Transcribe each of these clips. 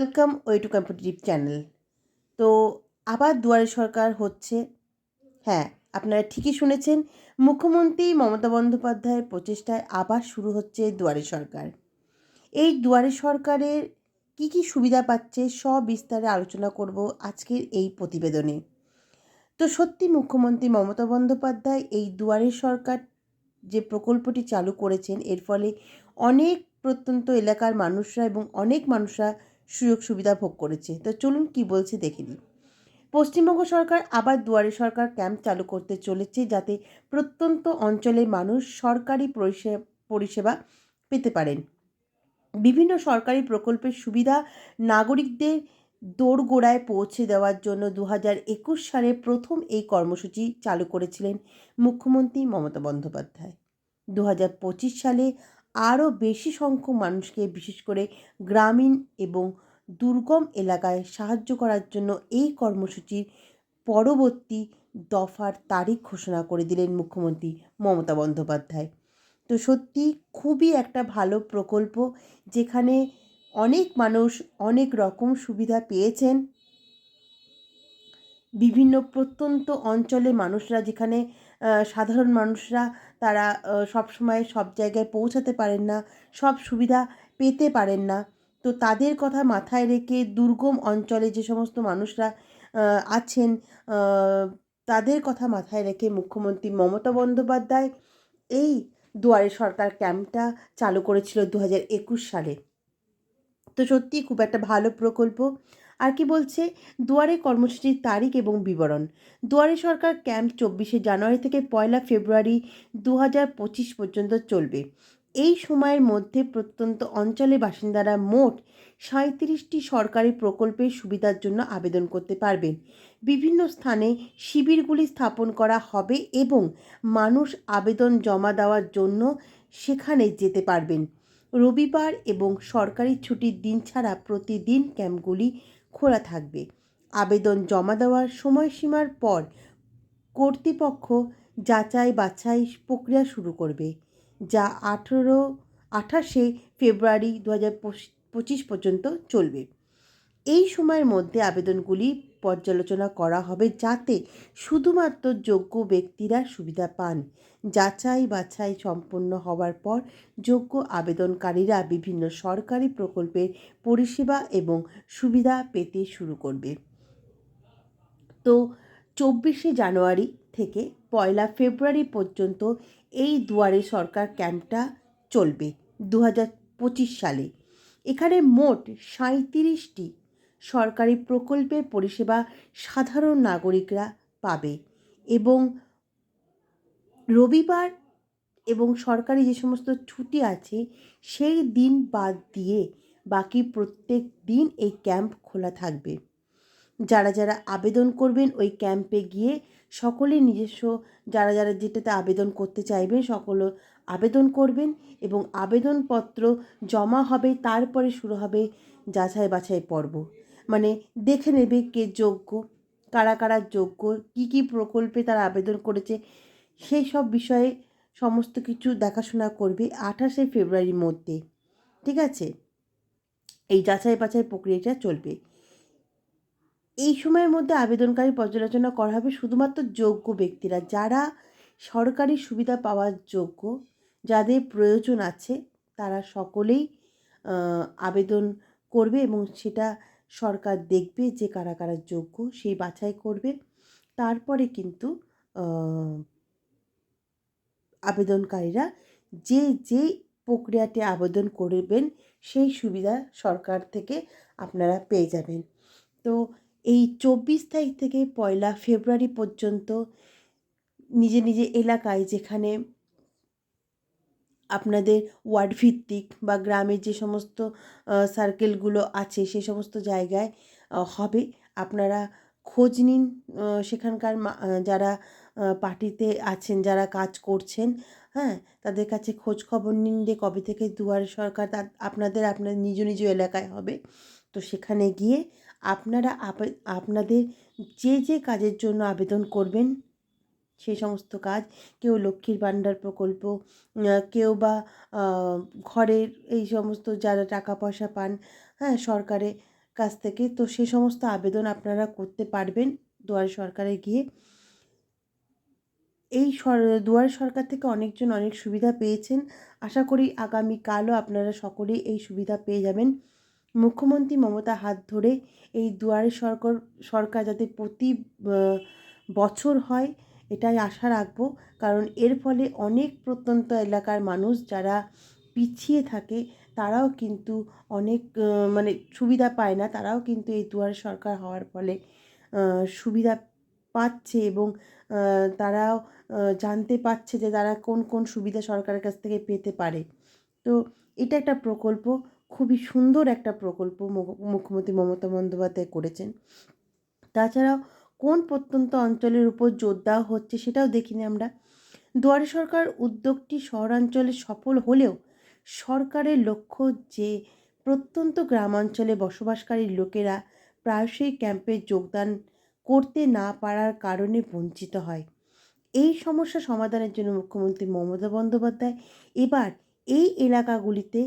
Welcome way to competitive channel তো আবার দুয়ারে সরকার হচ্ছে। হ্যাঁ আপনারা ঠিকই শুনেছেন, মুখ্যমন্ত্রী মমতা বন্দ্যোপাধ্যায়ের প্রচেষ্টায় আবার শুরু হচ্ছে দুয়ারে সরকার। এই দুয়ারে সরকারের কি কি সুবিধা পাচ্ছে সব বিস্তারে আলোচনা করব আজকের এই প্রতিবেদনে। তো সত্যি মুখ্যমন্ত্রী মমতা বন্দ্যোপাধ্যায় এই দুয়ারে সরকার যে প্রকল্পটি চালু করেছেন, এর ফলে অনেক প্রত্যন্ত এলাকার মানুষরা এবং অনেক মানুষরা সুযোগ সুবিধা ভোগ করেছে। তো চলুন কি বলছে দেখে নিই। পশ্চিমবঙ্গ সরকার আবার দুয়ারে সরকার ক্যাম্প চালু করতে চলেছে যাতে প্রত্যন্ত অঞ্চলের মানুষ সরকারি পরিষেবা পেতে পারেন। বিভিন্ন সরকারি প্রকল্পের সুবিধা নাগরিকদের দোরগোড়ায় পৌঁছে দেওয়ার জন্য দু একুশ সালে প্রথম এই কর্মসূচি চালু করেছিলেন মুখ্যমন্ত্রী মমতা বন্দ্যোপাধ্যায়। দু হাজার পঁচিশ সালে আরও বেশি সংখ্যক মানুষকে, বিশেষ করে গ্রামীণ এবং দুর্গম এলাকায় সাহায্য করার জন্য এই কর্মসূচির পরবর্তী দফার তারিখ ঘোষণা করে দিলেন মুখ্যমন্ত্রী মমতা বন্দ্যোপাধ্যায়। তো সত্যি খুবই একটা ভালো প্রকল্প যেখানে অনেক মানুষ অনেক রকম সুবিধা পেয়েছেন। বিভিন্ন প্রত্যন্ত অঞ্চলে মানুষরা যেখানে সাধারণ মানুষরা তারা সবসময় সব জায়গায় পৌঁছাতে পারেন না, সব সুবিধা পেতে পারেন না। তো তাদের কথা মাথায় রেখে দুর্গম অঞ্চলে যে সমস্ত মানুষরা আছেন তাদের কথা মাথায় রেখে মুখ্যমন্ত্রী মমতা বন্দ্যোপাধ্যায় এই দুয়ারে সরকার ক্যাম্পটা চালু করেছিল দু হাজার একুশ সালে। তো সত্যিই খুব একটা ভালো প্রকল্প। আর কি বলছে? দুয়ারে কর্মসূচির তারিখ এবং বিবরণ। দুয়ারে সরকার ক্যাম্প চব্বিশে জানুয়ারি থেকে পয়লা ফেব্রুয়ারি দু পঁচিশ পর্যন্ত চলবে। এই সময়ের মধ্যে প্রত্যন্ত অঞ্চলের বাসিন্দারা মোট সাঁত্রিশটি সরকারি প্রকল্পের সুবিধার জন্য আবেদন করতে পারবেন। বিভিন্ন স্থানে শিবিরগুলি স্থাপন করা হবে এবং মানুষ আবেদন জমা দেওয়ার জন্য সেখানে যেতে পারবেন। রবিবার এবং সরকারি ছুটির দিন ছাড়া প্রতিদিন ক্যাম্পগুলি খোলা থাকবে। আবেদন জমা দেওয়ার সময়সীমার পর কর্তৃপক্ষ যাচাই বাছাই প্রক্রিয়া শুরু করবে। যা আঠেরো, আঠাশে ফেব্রুয়ারি দু হাজার পঁচিশ পর্যন্ত চলবে। এই সময়ের মধ্যে আবেদনগুলি পর্যালোচনা করা হবে যাতে শুধুমাত্র যোগ্য ব্যক্তিরা সুবিধা পান। যাচাই বাছাই সম্পন্ন হওয়ার পর যোগ্য আবেদনকারীরা বিভিন্ন সরকারি প্রকল্পের পরিষেবা এবং সুবিধা পেতে শুরু করবে। তো চব্বিশে জানুয়ারি থেকে পয়লা ফেব্রুয়ারি পর্যন্ত এই দুয়ারে সরকার ক্যাম্পটা চলবে দু হাজার পঁচিশ সালে। এখানে মোট সাঁত্রিশটি সরকারি প্রকল্পের পরিষেবা সাধারণ নাগরিকরা পাবে এবং রবিবার এবং সরকারি যে সমস্ত ছুটি আছে, সেই দিন বাদ দিয়ে বাকি প্রত্যেক দিন এই ক্যাম্প খোলা থাকবে। যারা যারা আবেদন করবেন ওই ক্যাম্পে গিয়ে সকলে নিজস্ব যারা যারা যেটাতে আবেদন করতে চাইবেন সকল আবেদন করবেন এবং আবেদনপত্র জমা হবে, তারপরে শুরু হবে যাচাই বাছাই পর্ব। মানে দেখে নেবে কে যোগ্য, কারা কারা যোগ্য, কী কী প্রকল্পে তারা আবেদন করেছে, সেই সব বিষয়ে সমস্ত কিছু দেখাশোনা করবে আঠাশে ফেব্রুয়ারির মধ্যে। ঠিক আছে? এই যাচাই বাছাই প্রক্রিয়াটা চলবে। এই সময়ের মধ্যে আবেদনকারী পর্যালোচনা করা হবে শুধুমাত্র যোগ্য ব্যক্তিরা, যারা সরকারি সুবিধা পাওয়ার যোগ্য, যাদের প্রয়োজন আছে, তারা সকলেই আবেদন করবে এবং সেটা সরকার দেখবে যে কারা কারা যোগ্য, সেই বাছাই করবে। তারপরে কিন্তু আবেদনকারীরা যে যে প্রক্রিয়াতে আবেদন করবেন, সেই সুবিধা সরকার থেকে আপনারা পেয়ে যাবেন। তো এই চব্বিশ তারিখ থেকে পয়লা ফেব্রুয়ারি পর্যন্ত নিজে নিজে এলাকায় যেখানে আপনাদের ওয়ার্ড ভিত্তিক বা গ্রামের যে সমস্ত সার্কেলগুলো আছে সে সমস্ত জায়গায় হবে। আপনারা খোঁজ নিন সেখানকার যারা পার্টিতে আছেন, যারা কাজ করছেন হ্যাঁ? তাদের কাছে খোঁজ খবর নিন যে কবে থেকে দুয়ারে সরকার আপনাদের আপনার নিজ নিজ এলাকায় হবে। তো সেখানে গিয়ে আপনারা আপনাদের যে যে কাজের জন্য আবেদন করবেন সেই সমস্ত কাজ, কেউ লক্ষ্মীর ভাণ্ডার প্রকল্প কেউ বা ঘরের এই সমস্ত যারা টাকা পয়সা পান হ্যাঁ সরকারের কাছ থেকে, তো সে সমস্ত আবেদন আপনারা করতে পারবেন দুয়ারে সরকারে গিয়ে। এই দুয়ারে সরকার থেকে অনেকজন অনেক সুবিধা পেয়েছেন। আশা করি আগামীকালও আপনারা সকলেই এই সুবিধা পেয়ে যাবেন। মুখ্যমন্ত্রী মমতা হাত ধরে এই দুয়ারে সরকার সরকার যাতে প্রতি বছর হয়, এটাই আশা রাখব। কারণ এর ফলে অনেক প্রত্যন্ত এলাকার মানুষ যারা পিছিয়ে থাকে, তারাও কিন্তু অনেক মানে সুবিধা পায় না। তারাও কিন্তু এই দুয়ারে সরকার হওয়ার ফলে সুবিধা পাচ্ছে এবং তারাও জানতে পারছে যে তারা কোন কোন সুবিধা সরকারের কাছ থেকে পেতে পারে। তো এটা একটা প্রকল্প। খুবই সুন্দর একটা প্রকল্প মুখ্যমন্ত্রী মমতা বন্দ্যোপাধ্যায় করেছেন। তাছাড়াও কোন প্রত্যন্ত অঞ্চলের উপর জোর দেওয়া হচ্ছে সেটাও দেখিনি আমরা। দুয়ারে সরকার উদ্যোগটি শহরাঞ্চলে সফল হলেও সরকারের লক্ষ্য যে প্রত্যন্ত গ্রামাঞ্চলে বসবাসকারী লোকেরা প্রায়শই ক্যাম্পে যোগদান করতে না পারার কারণে বঞ্চিত হয়। এই সমস্যা সমাধানের জন্য মুখ্যমন্ত্রী মমতা বন্দ্যোপাধ্যায় এবার এই এলাকাগুলিতে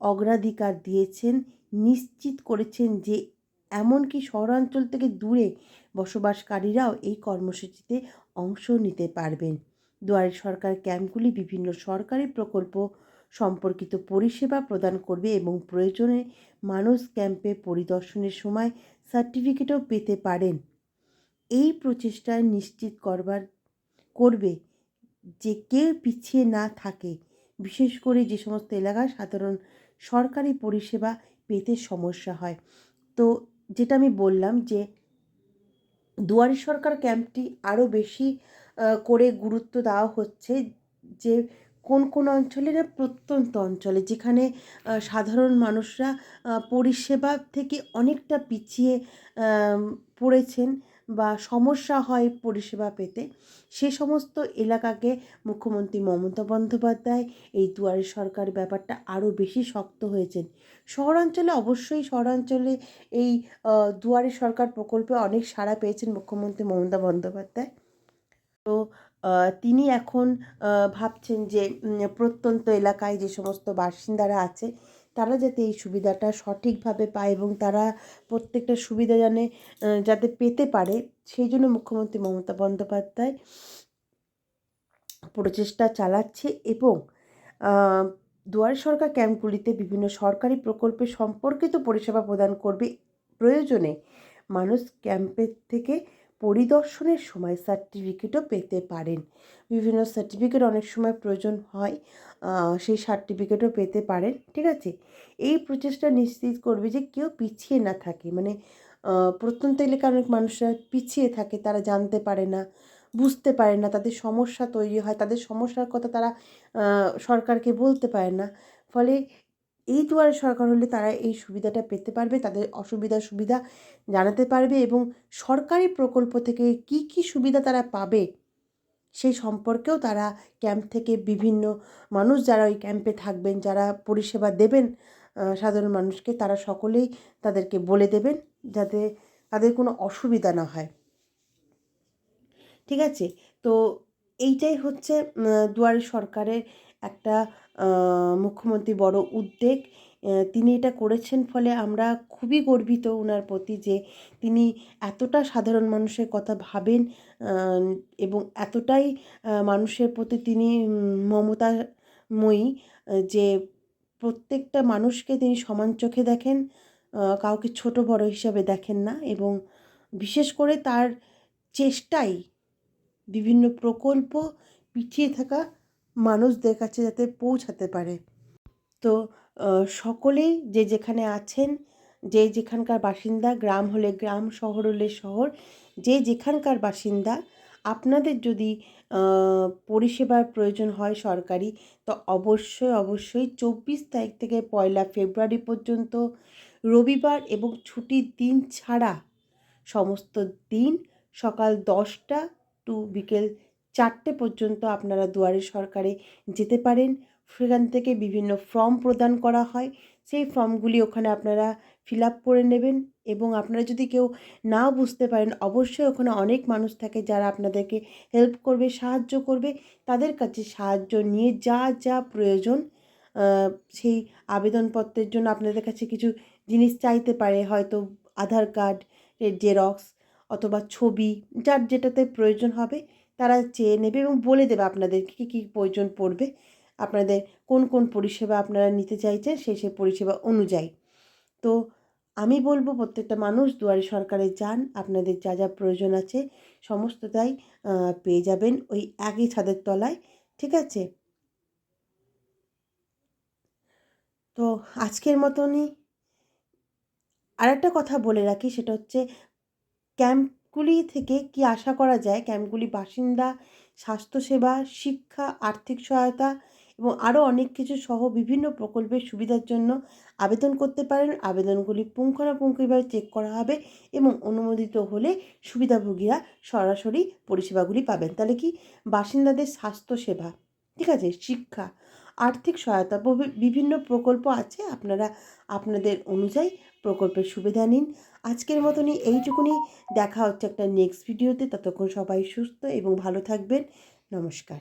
অগ্রাধিকার দিয়েছেন, নিশ্চিত করেছেন যে এমনকি শহরাঞ্চল থেকে দূরে বসবাসকারীরাও এই কর্মসূচিতে অংশ নিতে পারবেন। দুয়ারে সরকার ক্যাম্পগুলি বিভিন্ন সরকারি প্রকল্প সম্পর্কিত পরিষেবা প্রদান করবে এবং প্রয়োজনে মানুষ ক্যাম্পে পরিদর্শনের সময় সার্টিফিকেটও পেতে পারেন। এই প্রচেষ্টায় নিশ্চিত করবার, করবে যে কেউ পিছিয়ে না থাকে। বিশেষ করে যে সমস্ত এলাকায় সাধারণ সরকারি পরিষেবা পেতে সমস্যা হয়। তো যেটা আমি বললাম যে দুয়ারে সরকার ক্যাম্পটি আরও বেশি করে গুরুত্ব দেওয়া হচ্ছে যে কোন কোন অঞ্চলে না প্রত্যন্ত অঞ্চলে যেখানে সাধারণ মানুষরা পরিষেবা থেকে অনেকটা পিছিয়ে পড়েছেন বা সমস্যা হয় পরিষেবা পেতে, সে সমস্ত এলাকাকে মুখ্যমন্ত্রী মমতা বন্দ্যোপাধ্যায়, এই দুয়ারে সরকার ব্যাপারটা আরও বেশি শক্ত হয়েছেন। শহরাঞ্চলে অবশ্যই শহরাঞ্চলে এই দুয়ারে সরকার প্রকল্পে অনেক সাড়া পেয়েছেন মুখ্যমন্ত্রী মমতা বন্দ্যোপাধ্যায়। তো তিনি এখন ভাবছেন যে প্রত্যন্ত এলাকায় যে সমস্ত বাসিন্দারা আছে তারা যাতে এই সুবিধাটা সঠিকভাবে পায় এবং তারা প্রত্যেকটা সুবিধা জানে যাতে পেতে পারে, সেই জন্য মুখ্যমন্ত্রী মমতা বন্দ্যোপাধ্যায় প্রচেষ্টা চালাচ্ছে এবং দুয়ারে সরকার ক্যাম্পগুলিতে বিভিন্ন সরকারি প্রকল্পে সম্পর্কিত পরিষেবা প্রদান করবে প্রয়োজনে মানুষ ক্যাম্পের থেকে পরিদর্শনের সময় সার্টিফিকেটও পেতে পারেন। বিভিন্ন সার্টিফিকেট অনেক সময় প্রয়োজন হয় সেই সার্টিফিকেটও পেতে পারেন, ঠিক আছে? এই প্রচেষ্টা নিশ্চিত করবে যে কেউ পিছিয়ে না থাকে মানে প্রত্যন্ত এলাকার অনেক মানুষরা পিছিয়ে থাকে, তারা জানতে পারে না, বুঝতে পারে না, তাদের সমস্যা তৈরি হয়, তাদের সমস্যার কথা তারা সরকারকে বলতে পারে না। ফলে এই দুয়ারে সরকার হলে তারা এই সুবিধাটা পেতে পারবে, তাদের অসুবিধা সুবিধা জানাতে পারবে এবং সরকারি প্রকল্প থেকে কি কি সুবিধা তারা পাবে সেই সম্পর্কেও তারা ক্যাম্প থেকে বিভিন্ন মানুষ যারা ওই ক্যাম্পে থাকবেন, যারা পরিষেবা দেবেন সাধারণ মানুষকে তারা সকলেই তাদেরকে বলে দেবেন যাতে তাদের কোনো অসুবিধা না হয়। ঠিক আছে? তো এইটাই হচ্ছে দুয়ারে সরকারের একটা মুখ্যমন্ত্রী বড় উদ্যোগ তিনি এটা করেছেন ফলে আমরা খুবই গর্বিত ওনার প্রতি যে তিনি এতটা সাধারণ মানুষের কথা ভাবেন এবং এতটাই মানুষের প্রতি তিনি মমতাময়ী যে প্রত্যেকটা মানুষকে তিনি সমান চোখে দেখেন কাউকে ছোট বড় হিসাবে দেখেন না এবং বিশেষ করে তার চেষ্টাই বিভিন্ন প্রকল্প পিছিয়ে থাকা মানুষদের কাছে যাতে পৌঁছাতে পারে। তো সকলেই যে যেখানে আছেন, যে যেখানকার বাসিন্দা, গ্রাম হলে গ্রাম, শহর হলে শহর, যে যেখানকার বাসিন্দা, আপনাদের যদি পরিষেবার প্রয়োজন হয় সরকারি, তো অবশ্যই অবশ্যই চব্বিশ তারিখ থেকে পয়লা ফেব্রুয়ারি পর্যন্ত রবিবার এবং ছুটির দিন ছাড়া সমস্ত দিন সকাল দশটা টু বিকেল চারটে পর্যন্ত আপনারা দুয়ারে সরকারে যেতে পারেন। সেখান থেকে বিভিন্ন ফর্ম প্রদান করা হয়। সেই ফর্মগুলি ওখানে আপনারা ফিল আপ করে নেবেন এবং আপনারা যদি কেউ না বুঝতে পারেন, অবশ্যই ওখানে অনেক মানুষ থাকে যারা আপনাদেরকে হেল্প করবে, সাহায্য করবে। তাদের কাছে সাহায্য নিয়ে যা যা প্রয়োজন সেই আবেদনপত্রের জন্য আপনাদের কাছে কিছু জিনিস চাইতে পারে। হয়তো আধার কার্ড, জেরক্স অথবা ছবি, যার যেটাতে প্রয়োজন হবে। তারা চেয়ে নেবে এবং বলে দেবে আপনাদের কী কী প্রয়োজন পড়বে। আপনাদের কোন কোন পরিষেবা আপনারা নিতে চাইছেন, সেই সেই পরিষেবা অনুযায়ী। তো আমি বলব প্রত্যেকটা মানুষ দুয়ারে সরকারে যান, আপনাদের যা যা প্রয়োজন আছে সমস্তটাই পেয়ে যাবেন ওই একই ছাদের তলায়, ঠিক আছে? তো আজকের মতনই আরেকটা কথা বলে রাখি, সেটা হচ্ছে ক্যাম্পগুলি থেকে কি আশা করা যায়? ক্যাম্পগুলি বাসিন্দা, স্বাস্থ্যসেবা, শিক্ষা, আর্থিক সহায়তা এবং আরও অনেক কিছু সহ বিভিন্ন প্রকল্পের সুবিধার জন্য আবেদন করতে পারেন। আবেদনগুলি পুঙ্খানুপুঙ্খভাবে চেক করা হবে এবং অনুমোদিত হলে সুবিধাভোগীরা সরাসরি পরিষেবাগুলি পাবেন। তাহলে কি? বাসিন্দাদের স্বাস্থ্যসেবা, ঠিক আছে? শিক্ষা, আর্থিক সহায়তা বিভিন্ন প্রকল্প আছে। আপনারা, আপনাদের অনুযায়ী প্রকল্পের সুবিধা নিন। আজকের মতনই এইটুকুনি। দেখা হচ্ছে একটা নেক্সট ভিডিওতে ততক্ষণ সবাই সুস্থ এবং ভালো থাকবেন। নমস্কার।